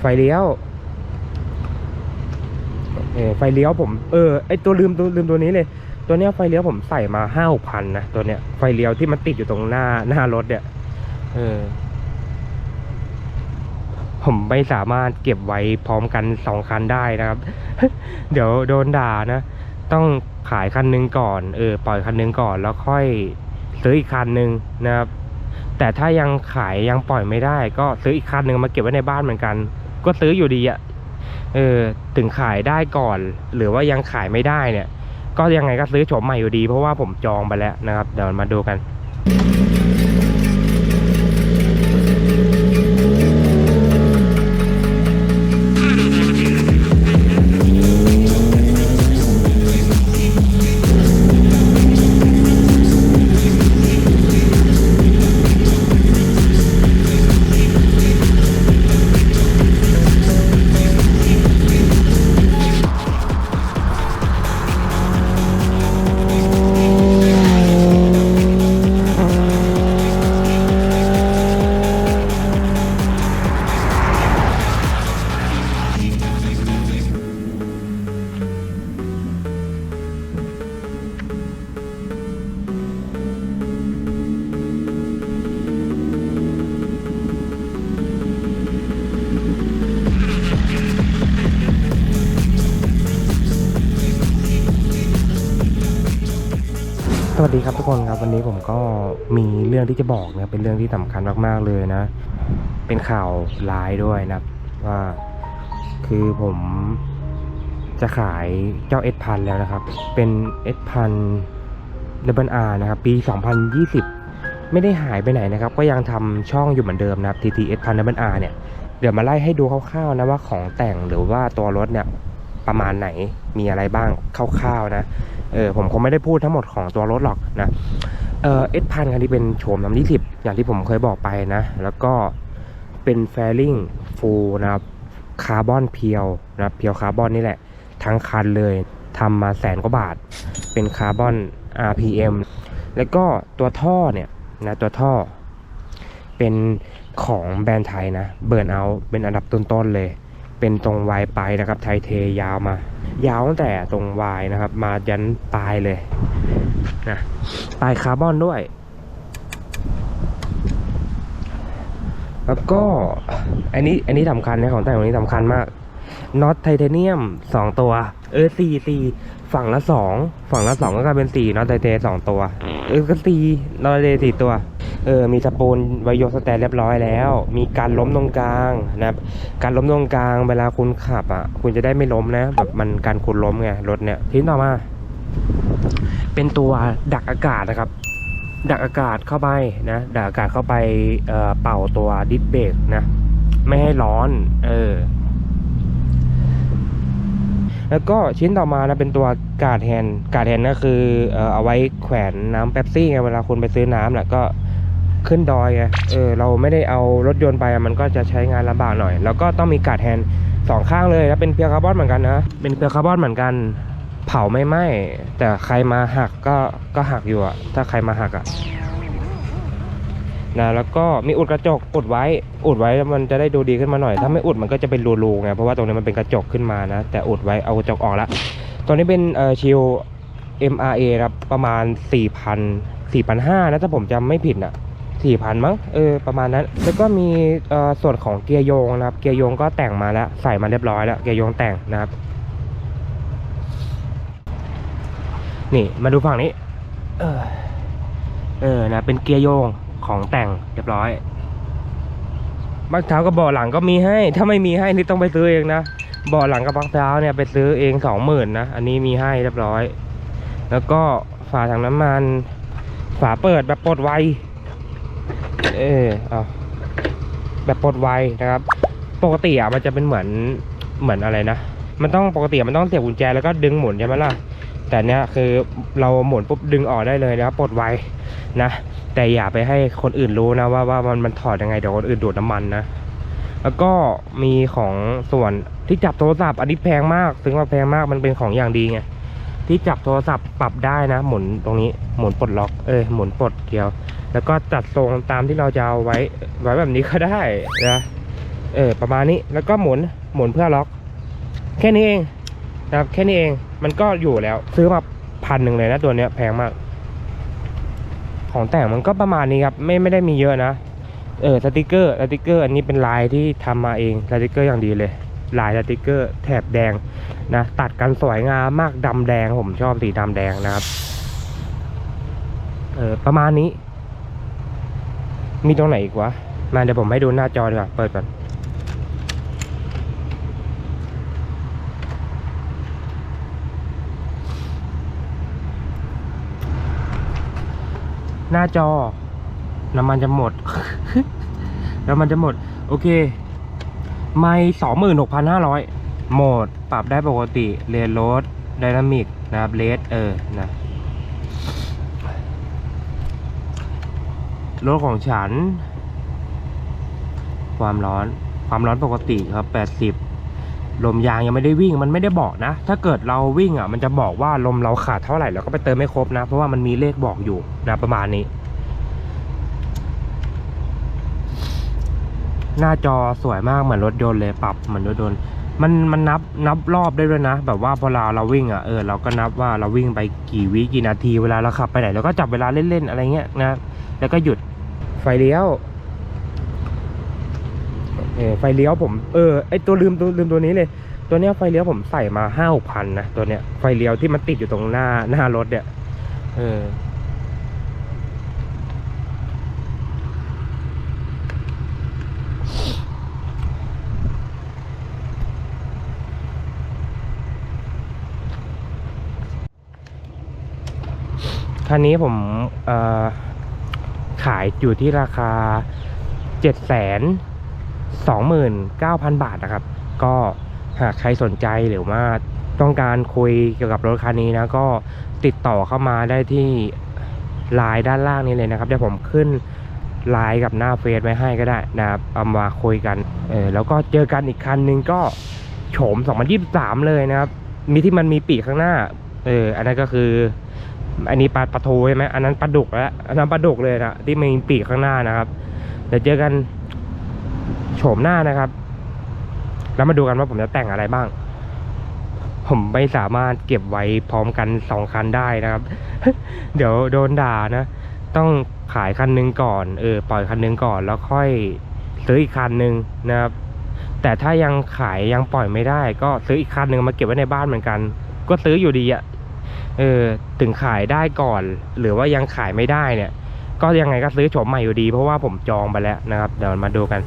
ไฟเลี้ยวเออไฟเลี้ยวผมเออไอตัวลืมตัวลืมตัวนี้เลย ตัวเนี้ยไฟเลี้ยวผมใส่มาห้าหกพันนะตัวเนี้ยไฟเลี้ยวที่มันติดอยู่ตรงหน้าหน้ารถเนี่ยเออ ผมไม่สามารถเก็บไว้พร้อมกันสองคันได้นะครับ เดี๋ยวโดนด่านะ ต้องขายคันหนึงก่อนเออปล่อยคันหนึงก่อนแล้วค่อยซื้ออีกคันหนึงนะครับ แต่ถ้ายังขายยังปล่อยไม่ได้ ก็ซื้ออีกคันหนึ่งมาเก็บไว้ในบ้านเหมือนกัน ก็ซื้ออยู่ดีอะเออถึงขายได้ก่อน หรือว่ายังขายไม่ได้เนี่ย ก็ยังไงก็ซื้อโฉมใหม่อยู่ดี เพราะว่าผมจองไปแล้วนะครับ เดี๋ยวมาดูกัน สวัสดีครับทุกคนครับวันนี้ผมก็มีเรื่องที่จะบอกนะเป็นเรื่องที่สำคัญมากๆเลยนะ เป็นข่าวร้ายด้วยนะว่า คือผมจะขายเจ้าเอสพันแล้วนะครับ เป็นเอสพันเดบันอาร์นะครับ ปี 2020 ไม่ได้หายไปไหนนะครับ ก็ยังทำช่องอยู่เหมือนเดิมนะครับ TT S พันเดบันอาร์เนี่ยเดี๋ยวมาไล่ให้ดูคร่าวๆนะว่าของแต่งหรือว่าตัวรถเนี่ยประมาณไหนมีอะไรบ้างคร่าวๆนะ เออผมคงไม่ได้พูดทั้งหมดของตัวรถหรอกนะเออเอสพันคันนี้เป็นโฉมน้ำที่สิบอย่างที่ผมเคยบอกไปนะ แล้วก็เป็นแฟลิงฟูลนะครับคาร์บอนเพียวนะเพียวคาร์บอนนี่แหละ ทั้งคันเลยทำมาแสนกว่าบาท เป็นคาร์บอน RPM แล้วก็ตัวท่อเนี่ยนะตัวท่อ เป็นของแบรนด์ไทยนะเบิร์นเอาเป็นอันดับต้นๆเลย เป็นตรงวายไปนะครับไทยเทยาวมา ยาวตั้งแต่ตรงวายนะครับ มายันปลายเลยนะปลายคาร์บอนด้วย แล้วก็อันนี้อันนี้สำคัญนะของแต่งของนี้สำคัญมากน็อตไทเทเนียมสองตัว เออสี่สี่ฝั่งละสองฝั่งละสองก็กลายเป็นสี่น็อตไทเทสองตัว เออก็สี่น็อตไทเทสี่ตัว เออมีสปูนไวโยสแตนเรียบร้อยแล้ว มีการล้มตรงกลางนะครับการล้มตรงกลางเวลาคุณขับอะคุณจะได้ไม่ล้มนะแบบมันการคุณล้มไงรถเนี่ยทีนี้ต่อมา เป็นตัวดักอากาศนะครับ ดักอากาศเข้าไปนะดักอากาศเข้าไปเอ่อเป่าตัวดิสเบรกนะไม่ให้ร้อนเออแล้วก็ชิ้นต่อมานะเป็นตัวกาดแฮนกาดแฮนก็คือเอ่อเอาไว้แขวนน้ำเป๊ปซี่ไงเวลาคุณไปซื้อน้ำแหละก็ ขึ้นดอยไงเออเราไม่ได้เอารถยนต์ไปอะมันก็จะใช้งานลำบากหน่อย แล้วก็ต้องมีกาดแฮนด์สองข้างเลยแล้วเป็นเพียวคาร์บอนเหมือนกันนะ เป็นเพียวคาร์บอนเหมือนกัน เผาไม่ไหม้แต่ใครมาหักก็ก็หักอยู่อะถ้าใครมาหักอะนะแล้วก็มีอุดกระจกอุดไว้อุดไว้แล้วมันจะได้ดูดีขึ้นมาหน่อย ถ้าไม่อุดมันก็จะเป็นรูๆไงเพราะว่าตรงนี้มันเป็นกระจกขึ้นมานะ แต่อุดไว้เอากระจกออกละตัวนี้เป็นเอ่อชิล MRA ครับประมาณ 4,000 4,500นะถ้าผมจำไม่ผิดนะ 4,000มั้งเออประมาณนั้น แล้วก็มีเออส่วนของเกียร์โยงนะครับ เกียร์โยงก็แต่งมาแล้วใส่มาเรียบร้อยแล้วเกียร์โยงแต่งนะครับ นี่มาดูฝั่งนี้ เออเออนะเป็นเกียร์โยงของแต่งเรียบร้อยบักเท้ากับเบาะหลังก็มีให้ ถ้าไม่มีให้นี่ต้องไปซื้อเองนะเบาะหลังกับบักเท้าเนี่ยไปซื้อเองสองหมื่นนะอันนี้มีให้เรียบร้อย แล้วก็ฝาถังน้ำมัน ฝาเปิดแบบปลดไว เออเอาแบบปลดไวนะครับ ปกติอะมันจะเป็นเหมือนเหมือนอะไรนะ มันต้องปกติมันต้องเสียบกุญแจแล้วก็ดึงหมุนใช่ไหมล่ะ แต่เนี้ยคือเราหมุนปุ๊บดึงออกได้เลยนะครับปลดไวนะ แต่อย่าไปให้คนอื่นรู้นะว่าว่ามันมันถอดยังไงเดี๋ยวคนอื่นดูดน้ำมันนะแล้วก็มีของส่วนที่จับโทรศัพท์อันนี้แพงมาก ถึงว่าแพงมากมันเป็นของอย่างดีไง ที่จับโทรศัพท์ปรับได้นะหมุนตรงนี้หมุนปลดล็อกเออหมุนปลดเกลียว แล้วก็จัดทรงตามที่เราจะเอาไว้ไว้แบบนี้ก็ได้นะเออประมาณนี้แล้วก็หมุนหมุนเพื่อล็อก แค่นี้เองนะครับแค่นี้เองมันก็อยู่แล้วซื้อมาพันหนึ่งเลยนะตัวเนี้ยแพงมาก ของแต่งมันก็ประมาณนี้ครับไม่ไม่ได้มีเยอะนะเออสติกเกอร์สติกเกอร์ อันนี้เป็นลายที่ทำมาเองสติกเกอร์อย่างดีเลย ลายสติกเกอร์แถบแดงนะตัดกันสวยงามมากดำแดงผมชอบสีดำแดงนะครับเออประมาณนี้ มีตรงไหนอีกวะมาเดี๋ยวผมให้ดูหน้าจอดีกว่าเปิดก่อนหน้าจอน้ำมันจะหมด น้ำมันจะหมด โอเค ไม่สองหมื่นหกพันห้าร้อยโหมดปรับได้ปกติเรนโรดไดนามิกนะครับเลสเออนะรถของฉัน ความร้อนความร้อนปกติครับแปดสิบลมยางยังไม่ได้วิ่งมันไม่ได้บอกนะ ถ้าเกิดเราวิ่งอะมันจะบอกว่าลมเราขาดเท่าไหร่เราก็ไปเติมไม่ครบนะ เพราะว่ามันมีเลขบอกอยู่นะประมาณนี้ หน้าจอสวยมากเหมือนรถยนต์เลยปรับเหมือนรถยนต์มันมันนับนับรอบได้ด้วยนะ แบบว่าพอเราเราวิ่งอะเออเราก็นับว่าเราวิ่งไปกี่วิกี่นาทีเวลาเราขับไปไหนเราก็จับเวลาเล่นๆอะไรเงี้ยนะ แล้วก็หยุดไฟเลี้ยวเออไฟเลี้ยวผมเออไอตัวลืมตัวลืมตัวนี้เลย ตัวเนี้ยไฟเลี้ยวผมใส่มาห้าหกพันนะตัวเนี้ยไฟเลี้ยวที่มันติดอยู่ตรงหน้าหน้ารถเนี่ยเออ คันนี้ผมขายอยู่ที่ราคาเจ็ดแสนสองหมื่นเก้าพันบาทนะครับ ก็หากใครสนใจหรือว่าต้องการคุยเกี่ยวกับรถคันนี้นะ ก็ติดต่อเข้ามาได้ที่ไลน์ด้านล่างนี้เลยนะครับ เดี๋ยวผมขึ้นไลน์กับหน้าเฟซไว้ให้ก็ได้นะครับเอามาคุยกันเออแล้วก็เจอกันอีกคันนึงก็โฉม 2023 เลยนะครับ มีที่มันมีปีกข้างหน้า เออ อันนั้นก็คือ อันนี้ปลาปลาทูใช่ไหมอันนั้นปลาดุกแล้วอันนั้นปลาดุกเลยนะที่มีปีกข้างหน้านะครับ เดี๋ยวเจอกันโฉมหน้านะครับ แล้วมาดูกันว่าผมจะแต่งอะไรบ้าง ผมไม่สามารถเก็บไว้พร้อมกันสองคันได้นะครับ เดี๋ยวโดนด่านะ ต้องขายคันหนึงก่อนเออปล่อยคันหนึงก่อนแล้วค่อยซื้ออีกคันหนึงนะครับแต่ถ้ายังขายยังปล่อยไม่ได้ ก็ซื้ออีกคันหนึ่งมาเก็บไว้ในบ้านเหมือนกัน ก็ซื้ออยู่ดีอะ เออถึงขายได้ก่อน หรือว่ายังขายไม่ได้เนี่ย ก็ยังไงก็ซื้อโฉมใหม่อยู่ดีเพราะว่าผมจองไปแล้วนะครับ เดี๋ยวมาดูกัน